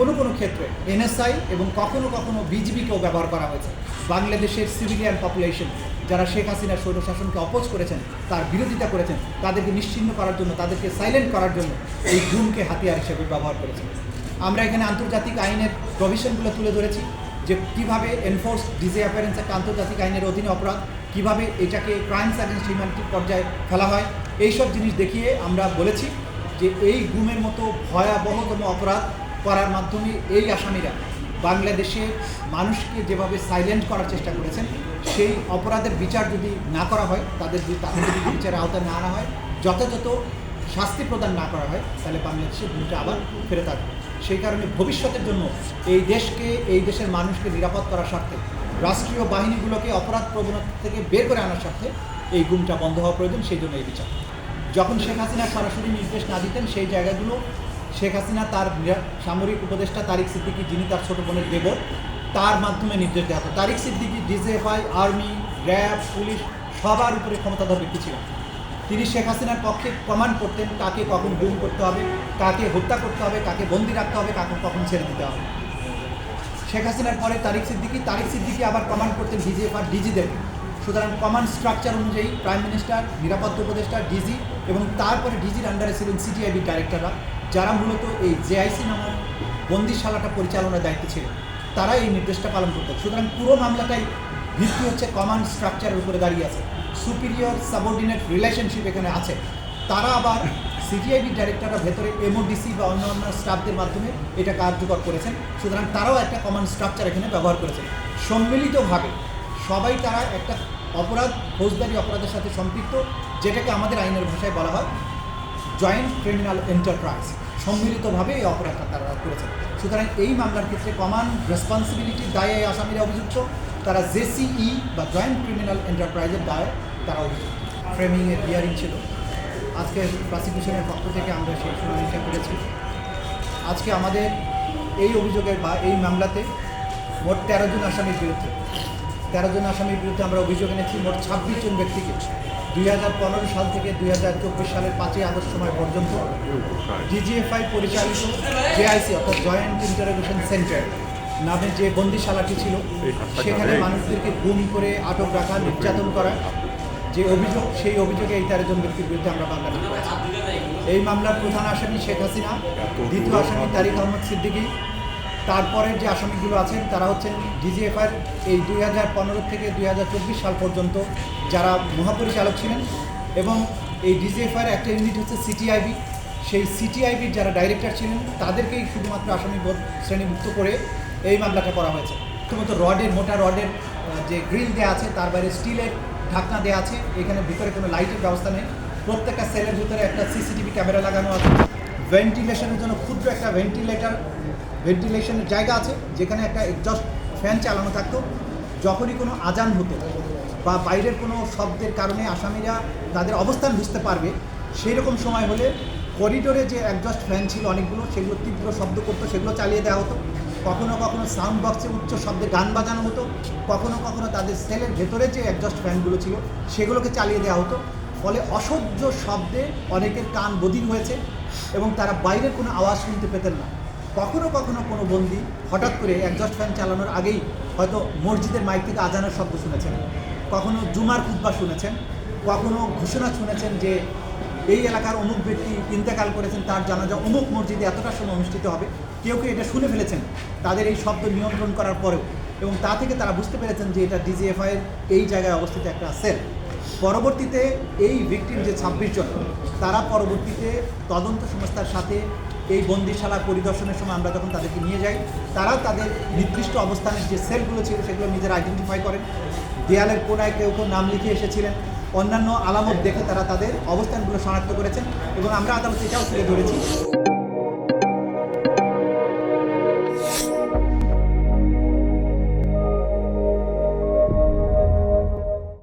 কোনো কোনো ক্ষেত্রে এনএসআই এবং কখনো কখনো বিজিবিকেও ব্যবহার করা হয়েছে। বাংলাদেশের সিভিলিয়ান পপুলেশন যারা শেখ হাসিনার স্বৈরশাসনকে অপোজ করেছেন, তার বিরোধিতা করেছেন, তাদেরকে নিশ্চিহ্ন করার জন্য, তাদেরকে সাইলেন্ট করার জন্য এই গুমকে হাতিয়ার হিসেবে ব্যবহার করেছেন। আমরা এখানে আন্তর্জাতিক আইনের প্রভিশনগুলো তুলে ধরেছি, যে কীভাবে এনফোর্স ডিজে অ্যাপারেন্স একটা আন্তর্জাতিক আইনের অধীনে অপরাধ, কীভাবে এটাকে ক্রাইমস অ্যাগেন্স্ট হিউম্যানিটির পর্যায়ে ফেলা হয়, এইসব জিনিস দেখিয়ে আমরা বলেছি যে এই গুমের মতো ভয়াবহতম অপরাধ করার মাধ্যমে এই আসামিরা বাংলাদেশে মানুষকে যেভাবে সাইলেন্ট করার চেষ্টা করেছেন, সেই অপরাধের বিচার যদি না করা হয়, তাদের যদি তাদের যদি বিচারের আওতায় না আনা হয়, যথাযথ শাস্তি প্রদান না করা হয়, তাহলে বাংলাদেশের ভূমিকা আবার ফেরত আসবে সেই কারণে ভবিষ্যতের জন্য এই দেশকে, এই দেশের মানুষকে নিরাপদ করার স্বার্থে, রাষ্ট্রীয় বাহিনীগুলোকে অপরাধ প্রবণতা থেকে বের করে আনার স্বার্থে এই গুমটা বন্ধ হওয়া প্রয়োজন, সেই জন্য এই বিচার। যখন শেখ হাসিনা সরাসরি নির্দেশ না দিতেন, সেই জায়গাগুলো শেখ হাসিনা তার সামরিক উপদেষ্টা তারিক সিদ্দিকী, যিনি তার ছোট বোনের দেবর, তার মাধ্যমে নির্দেশ দেওয়া হতো। Tariq Siddiqui DGFI army, RAB, police, সবার উপরে ক্ষমতাধর ব্যক্তি ছিলেন তিনি শেখ হাসিনার পক্ষে কমান্ড করতেন কাকে কখন গুম করতে হবে, কাকে হত্যা করতে হবে, কাকে বন্দি রাখতে হবে, কাকে কখন ছেড়ে দিতে হবে। শেখ হাসিনার পরে তারিক সিদ্দিকি তারিক সিদ্দিকি আবার কমান্ড করতেন ডিজিএফ আর ডিজিদের। সুতরাং কমান্ড স্ট্রাকচার অনুযায়ী প্রাইম মিনিস্টার নিরাপত্তা উপদেষ্টা ডিজি এবং তারপরে ডিজির আন্ডারে ছিলেন সিটিআইবি ডাইরেক্টররা যারা মূলত এই জেআইসি নামক বন্দিশালাটা পরিচালনার দায়িত্বে ছিলেন। তারা এই নির্দেশটা পালন করতেন। সুতরাং পুরো মামলাটাই ভিত্তি হচ্ছে কমান্ড স্ট্রাকচারের উপরে দাঁড়িয়ে আছে। সুপিরিয়র সাবঅর্ডিনেট রিলেশনশিপ এখানে আছে। তারা আবার সিটিআইবি ডাইরেক্টররা ভেতরে এমওডিসি বা অন্য অন্য স্টাফদের মাধ্যমে এটা কার্যকর করেছেন। সুতরাং তারাও একটা কমন স্ট্রাকচার এখানে ব্যবহার করেছেন। সম্মিলিতভাবে সবাই তারা একটা অপরাধ, ফৌজদারি অপরাধের সাথে সম্পৃক্ত, যেটাকে আমাদের আইনের ভাষায় বলা হয় জয়েন্ট ক্রিমিনাল এন্টারপ্রাইজ। সম্মিলিতভাবে এই অপরাধটা তারা করেছে। সুতরাং এই মামলার ক্ষেত্রে কমান রেসপন্সিবিলিটির দায়ে এই আসামিরা অভিযুক্ত। তারা জেসিই বা জয়েন্ট ক্রিমিনাল এন্টারপ্রাইজের দায়ে তারা অভিযুক্ত। ফ্রেমিংয়ের হিয়ারিং ছিল। আজকে প্রসিকিউশনের পক্ষ থেকে আমরা সেই শুনানিটা করেছি। আজকে আমাদের এই অভিযোগের বা এই মামলাতে মোট তেরো জন আসামির বিরুদ্ধে তেরো জন আসামির বিরুদ্ধে আমরা অভিযোগ এনেছি মোট ছাব্বিশ জন ব্যক্তিকে। দুই হাজার পনেরো সাল থেকে দুই হাজার চব্বিশ সালের পাঁচই আগস্ট সময় পর্যন্ত ডিজিএফআই পরিচালিত জেআইসি অর্থাৎ জয়েন্ট ইন্টারোগেশন সেন্টার নামে যে বন্দিশালাটি ছিল সেখানে মানুষদেরকে গুম করে আটক রাখা নির্যাতন করা যে অভিযোগ সেই অভিযোগে এই তেরো জন ব্যক্তির বিরুদ্ধে আমরা মামলা এই মামলার প্রধান আসামি শেখ হাসিনা দ্বিতীয় আসামি তারিক আহমদ সিদ্দিকী তারপরের যে আসামিগুলো আছেন, তারা হচ্ছেন ডিজিএফআর এই দুই হাজার পনেরো থেকে দুই হাজার চব্বিশ সাল পর্যন্ত যারা মহাপরিচালক ছিলেন এবং এই ডিজিএফআর একটা ইউনিট হচ্ছে সিটিআইবি। সেই সিটিআইবির যারা ডাইরেক্টর ছিলেন, তাদেরকেই শুধুমাত্র আসামি শ্রেণীভুক্ত করে এই মামলাটা করা হয়েছে। প্রথমত রডের, মোটা রডের যে গ্রিল দেওয়া আছে, তার বাইরে স্টিলের ঢাকনা দেওয়া আছে। এখানে ভিতরে কোনো লাইটের ব্যবস্থা নেই। প্রত্যেকটা সেলের ভিতরে একটা সিসিটিভি ক্যামেরা লাগানো আছে। ভেন্টিলেশনের জন্য ক্ষুদ্র একটা ভেন্টিলেটার ভেন্টিলেশনের জায়গা আছে, যেখানে একটা এক্সস্ট ফ্যান চালানো থাকতো। যখনই কোনো আজান হতো বা বাইরের কোনো শব্দের কারণে আসামিরা তাদের অবস্থান বুঝতে পারবে সেই রকম সময় হলে করিডোরে যে অ্যাডজাস্ট ফ্যান ছিল অনেকগুলো, সেগুলো তীব্র শব্দ করতো, সেগুলো চালিয়ে দেওয়া হতো। কখনো কখনো সাউন্ড বক্সে উচ্চ শব্দে গান বাজানো হতো, কখনো কখনো তাদের সেলের ভেতরে যে অ্যাডজাস্ট ফ্যানগুলো ছিল, সেগুলোকে চালিয়ে দেওয়া হতো। ফলে অসহ্য শব্দে অনেকের কান বধির হয়েছে। এবং তারা বাইরের কোনো আওয়াজ শুনতে পেতেন না। কখনো কখনো কোনো বন্দি হঠাৎ করে অ্যাডজাস্ট ফ্যান চালানোর আগেই হয়তো মসজিদের মাইক থেকে আজানের শব্দ শুনেছেন। কখনো জুমার খুতবা শুনেছেন, কখনো ঘোষণা শুনেছেন যে এই এলাকার অমুক ব্যক্তি ইন্তেকাল করেছেন, তার জানাজা অমুক মসজিদে এতটা সময় অনুষ্ঠিত হবে। কেউ কেউ এটা শুনে ফেলেছেন, তাদের এই শব্দ নিয়ন্ত্রণ করার পরেও। এবং তা থেকে তারা বুঝতে পেরেছেন যে এটা ডিজিএফআইয়ের এই জায়গায় অবস্থিত একটা সেল পরবর্তীতে এই ভিকটিম যে ছাব্বিশ জন, তারা পরবর্তীতে তদন্ত সংস্থার সাথে এই বন্দিশালা পরিদর্শনের সময় আমরা যখন তাদেরকে নিয়ে যাই, তারা তাদের নির্দিষ্ট অবস্থানের যে সেলগুলো ছিল সেগুলো নিজেরা আইডেন্টিফাই করেন। দেয়ালের কোনায় কেউ কেউ নাম লিখে এসেছিলেন। অন্যান্য আলামত দেখে তারা তাদের অবস্থানগুলো শনাক্ত করেছেন এবং আমরা আদালতে এটাও তুলে ধরেছি।